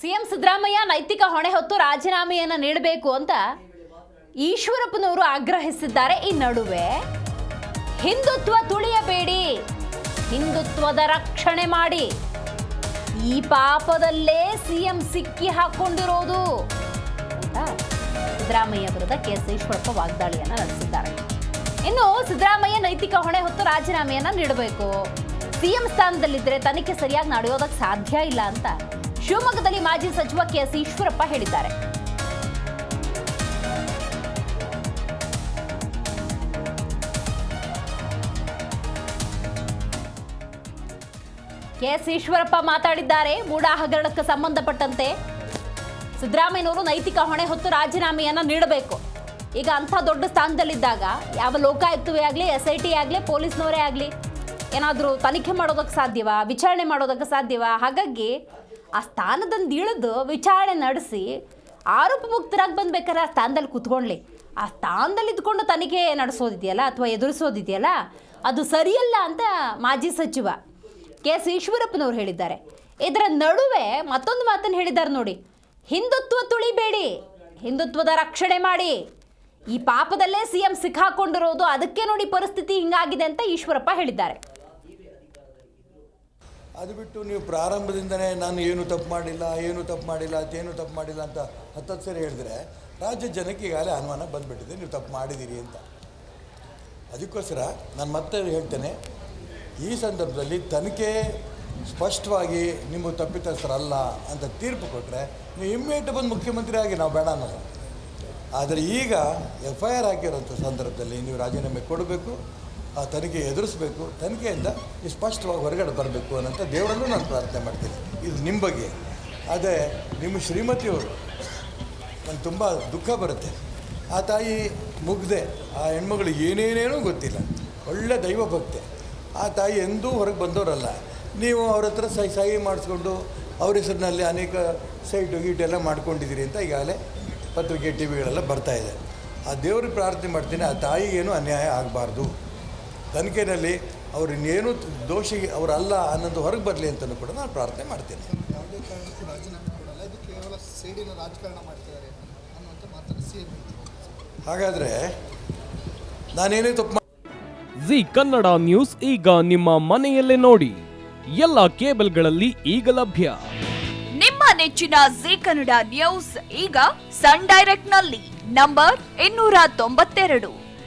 CM Siddaramaiah ನೈತಿಕ ಹೊಣೆ ಹೊತ್ತು ರಾಜೀನಾಮೆಯನ್ನ ನೀಡಬೇಕು ಅಂತ ಈಶ್ವರಪ್ಪನವರು ಆಗ್ರಹಿಸಿದ್ದಾರೆ. ಈ ನಡುವೆ ಹಿಂದುತ್ವ ತುಳಿಯಬೇಡಿ, ಹಿಂದುತ್ವದ ರಕ್ಷಣೆ ಮಾಡಿ. ಈ ಪಾಪದಲ್ಲೇ ಸಿಎಂ ಸಿಕ್ಕಿ ಹಾಕೊಂಡಿರೋದು. ಅಂತ ಸಿದ್ದರಾಮಯ್ಯ ವಿರುದ್ಧ ಕೆ ಎಸ್ ಈಶ್ವರಪ್ಪ ವಾಗ್ದಾಳಿಯನ್ನ ನಡೆಸಿದ್ದಾರೆ. ಇನ್ನು ಸಿದ್ದರಾಮಯ್ಯ ನೈತಿಕ ಹೊಣೆ ಹೊತ್ತು ರಾಜೀನಾಮೆಯನ್ನ ನೀಡಬೇಕು. ಸಿಎಂ ಸ್ಥಾನದಲ್ಲಿದ್ದರೆ ತನಿಖೆ ಸರಿಯಾಗಿ ನಡೆಯೋದಕ್ಕೆ ಸಾಧ್ಯ ಇಲ್ಲ ಅಂತ ಶಿವಮೊಗ್ಗದಲ್ಲಿ ಮಾಜಿ ಸಚಿವ ಕೆಎಸ್ ಈಶ್ವರಪ್ಪ ಹೇಳಿದ್ದಾರೆ. ಕೆಎಸ್ ಈಶ್ವರಪ್ಪ ಮಾತಾಡಿದ್ದಾರೆ. ಮೂಡಾ ಹಗರಣಕ್ಕೆ ಸಂಬಂಧಪಟ್ಟಂತೆ ಸಿದ್ದರಾಮಯ್ಯನವರು ನೈತಿಕ ಹೊಣೆ ಹೊತ್ತು ರಾಜೀನಾಮೆಯನ್ನು ನೀಡಬೇಕು. ಈಗ ಅಂಥ ದೊಡ್ಡ ಸ್ಥಾನದಲ್ಲಿದ್ದಾಗ ಯಾವ ಲೋಕಾಯುಕ್ತವೇ ಆಗಲಿ ಎಸ್ ಐ ಟಿ ಆಗಲಿ, ಪೊಲೀಸ್ನವರೇ ಆಗಲಿ, ಏನಾದರೂ ತನಿಖೆ ಮಾಡೋದಕ್ಕೆ ಸಾಧ್ಯವಾ, ವಿಚಾರಣೆ ಮಾಡೋದಕ್ಕೆ ಸಾಧ್ಯವಾ? ಹಾಗಾಗಿ ಆ ಸ್ಥಾನದಿಂದ ಇಳಿದು ವಿಚಾರಣೆ ನಡೆಸಿ ಆರೋಪ ಮುಕ್ತರಾಗಿ ಬಂದ್ಬೇಕಾದ್ರೆ ಆ ಸ್ಥಾನದಲ್ಲಿ ಕೂತ್ಕೊಳ್ಳಿ ಆ ಸ್ಥಾನದಲ್ಲಿ ಇದ್ಕೊಂಡು ತನಿಖೆ ನಡೆಸೋದಿದೆಯಲ್ಲ ಅಥವಾ ಎದುರಿಸೋದಿದೆಯಲ್ಲ, ಅದು ಸರಿಯಲ್ಲ ಅಂತ ಮಾಜಿ ಸಚಿವ ಕೆ ಎಸ್ ಈಶ್ವರಪ್ಪನವ್ರು ಹೇಳಿದ್ದಾರೆ. ಇದರ ನಡುವೆ ಮತ್ತೊಂದು ಮಾತನ್ನು ಹೇಳಿದ್ದಾರೆ ನೋಡಿ. ಹಿಂದುತ್ವ ತುಳಿಬೇಡಿ, ಹಿಂದುತ್ವದ ರಕ್ಷಣೆ ಮಾಡಿ. ಈ ಪಾಪದಲ್ಲೇ ಸಿ ಎಂ ಸಿಕ್ಕಾಕೊಂಡಿರೋದು, ಅದಕ್ಕೆ ನೋಡಿ ಪರಿಸ್ಥಿತಿ ಹಿಂಗಾಗಿದೆ ಅಂತ ಈಶ್ವರಪ್ಪ ಹೇಳಿದ್ದಾರೆ. ಅದು ಬಿಟ್ಟು ನೀವು ಪ್ರಾರಂಭದಿಂದನೇ ನಾನು ಏನು ತಪ್ಪು ಮಾಡಿಲ್ಲ, ಏನು ತಪ್ಪು ಮಾಡಿಲ್ಲ, ಅದೇನು ತಪ್ಪು ಮಾಡಿಲ್ಲ ಅಂತ ಹತ್ತತ್ತು ಸರಿ ಹೇಳಿದ್ರೆ ರಾಜ್ಯ ಜನಕ್ಕೆ ಈಗಾಗಲೇ ಅನುಮಾನ ಬಂದುಬಿಟ್ಟಿದೆ, ನೀವು ತಪ್ಪು ಮಾಡಿದ್ದೀರಿ ಅಂತ. ಅದಕ್ಕೋಸ್ಕರ ನಾನು ಮತ್ತೆ ಹೇಳ್ತೇನೆ, ಈ ಸಂದರ್ಭದಲ್ಲಿ ತನಿಖೆ ಸ್ಪಷ್ಟವಾಗಿ ನಿಮ್ಮ ತಪ್ಪಿತಸ್ಥರಲ್ಲ ಅಂತ ತೀರ್ಪು ಕೊಟ್ಟರೆ ನೀವು ಇಮ್ಮಿಡಿಯೇಟ್ ಬಂದು ಮುಖ್ಯಮಂತ್ರಿ ಆಗಿ ನಾವು ಬೇಡ ಅನ್ನೋದು. ಆದರೆ ಈಗ ಎಫ್ ಐ ಆರ್ ಹಾಕಿರೋಂಥ ಸಂದರ್ಭದಲ್ಲಿ ನೀವು ರಾಜೀನಾಮೆ ಕೊಡಬೇಕು ಆ ತನಿಖೆ ಎದುರಿಸಬೇಕು, ತನಿಖೆಯಿಂದ ಸ್ಪಷ್ಟವಾಗಿ ಹೊರಗಡೆ ಬರಬೇಕು ಅನ್ನೋಂಥ ದೇವರಲ್ಲೂ ನಾನು ಪ್ರಾರ್ಥನೆ ಮಾಡ್ತೀನಿ. ಇದು ನಿಮ್ಮ ಬಗ್ಗೆ. ಅದೇ ನಿಮ್ಮ ಶ್ರೀಮತಿಯವರು ನನಗೆ ತುಂಬ ದುಃಖ ಬರುತ್ತೆ. ಆ ತಾಯಿ ಮುಗ್ದೆ, ಆ ಹೆಣ್ಮಗಳು ಏನೇನೇನೂ ಗೊತ್ತಿಲ್ಲ. ಒಳ್ಳೆ ದೈವ ಭಕ್ತೆ. ಆ ತಾಯಿ ಎಂದೂ ಹೊರಗೆ ಬಂದವರಲ್ಲ. ನೀವು ಅವ್ರ ಹತ್ರ ಸಹಿ ಸಹಿ ಮಾಡಿಸ್ಕೊಂಡು ಅವ್ರ ಹೆಸರಿನಲ್ಲಿ ಅನೇಕ ಸೈಟು ಗೀಟು ಎಲ್ಲ ಮಾಡ್ಕೊಂಡಿದ್ದೀರಿ ಅಂತ ಈಗಾಗಲೇ ಪತ್ರಿಕೆ, ಟಿ ವಿಗಳೆಲ್ಲ ಬರ್ತಾಯಿದೆ ಆ ದೇವ್ರಿಗೆ ಪ್ರಾರ್ಥನೆ ಮಾಡ್ತೀನಿ, ಆ ತಾಯಿಗೇನು ಅನ್ಯಾಯ ಆಗಬಾರ್ದು. ತನಿಖೆಯಲ್ಲಿ ಅವರು ಇನ್ನೇನು ದೋಷಿ ಅವರಲ್ಲ ಅನ್ನೋದು ಹೊರಗೆ ಬರಲಿ ಅಂತಲೂ ಕೂಡ ನಾನು ಪ್ರಾರ್ಥನೆ ಮಾಡ್ತೇನೆ. ಯಾವುದೇ ಕಾರಣಕ್ಕೂ ರಾಜೀನಾಮೆ ಕೊಡಲ್ಲ. ಇದು ಕೇವಲ ಸೇಡಿನ ರಾಜಕಾರಣ ಮಾಡ್ತಿದ್ದಾರೆ ಅನ್ನುವಂಥ ಮಾತನ್ನು ಸಿ ಎಂ ಹಾಗಾದರೆ ನಾನೇನೇ ತಪ್ಪು ಜಿ ಕನ್ನಡ ನ್ಯೂಸ್ ಈಗ ನಿಮ್ಮ ಮನೆಯಲ್ಲೇ ನೋಡಿ. ಎಲ್ಲ ಕೇಬಲ್ಗಳಲ್ಲಿ ಈಗ ಲಭ್ಯ. ನಿಮ್ಮ ನೆಚ್ಚಿನ ಜಿ ಕನ್ನಡ ನ್ಯೂಸ್ ಈಗ ಸನ್ ಡೈರೆಕ್ಟ್ನಲ್ಲಿ ನಂಬರ್ ಇನ್ನೂರ ತೊಂಬತ್ತೆರಡು.